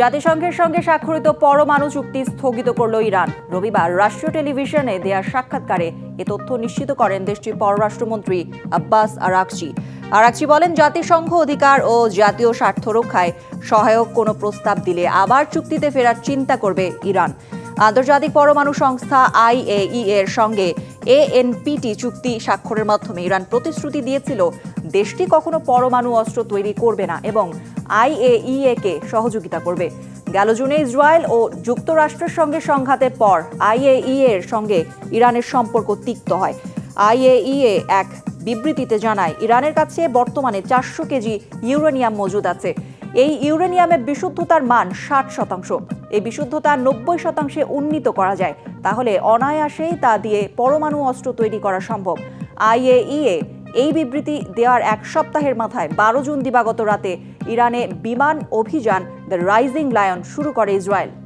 জাতিসংঘের সঙ্গে স্বাক্ষরিত পরমাণু চুক্তি স্থগিত করল ইরান। রবিবার রাষ্ট্রীয় টেলিভিশনে দেয়া সাক্ষাৎকারে এ তথ্য নিশ্চিত করেন দেশটির পররাষ্ট্রমন্ত্রী আব্বাস আরাকচি। আরাকচি বলেন, জাতিসংঘ অধিকার ও জাতীয় স্বার্থ রক্ষায় সহায়ক কোনো প্রস্তাব দিলে আবার চুক্তিতে ফেরার চিন্তা করবে ইরান। আন্তর্জাতিক পরমাণু সংস্থা আইএই এর সঙ্গে এএনপিটি চুক্তি স্বাক্ষরের মাধ্যমে ইরান প্রতিশ্রুতি দিয়েছিল দেশটি কখনো পরমাণু অস্ত্র তৈরি করবে না এবং আইএইএ কে সহযোগিতা করবে। গেল জুনে ইসরায়েল ও যুক্তরাষ্ট্রের সঙ্গে সংঘাতের পর আইএই এর সঙ্গে ইরানের সম্পর্ক তিক্ত হয়। আইএইএ এক বিবৃতিতে জানায়, ইরানের কাছে বর্তমানে চারশো কেজি ইউরেনিয়াম মজুদ আছে। এই ইউরেনিয়ামের বিশুদ্ধতার মান ষাট শতাংশ। এই বিশুদ্ধতা নব্বই শতাংশে উন্নীত করা যায়। তাহলে অনায়াসেই তা দিয়ে পরমাণু অস্ত্র তৈরি করা সম্ভব। আইএইএ এই বিবৃতি দেওয়ার এক সপ্তাহের মাথায় বারো জুন দিবাগত রাতে ইরানে বিমান অভিযান দ্য রাইজিং লায়ন শুরু করে ইসরায়েল।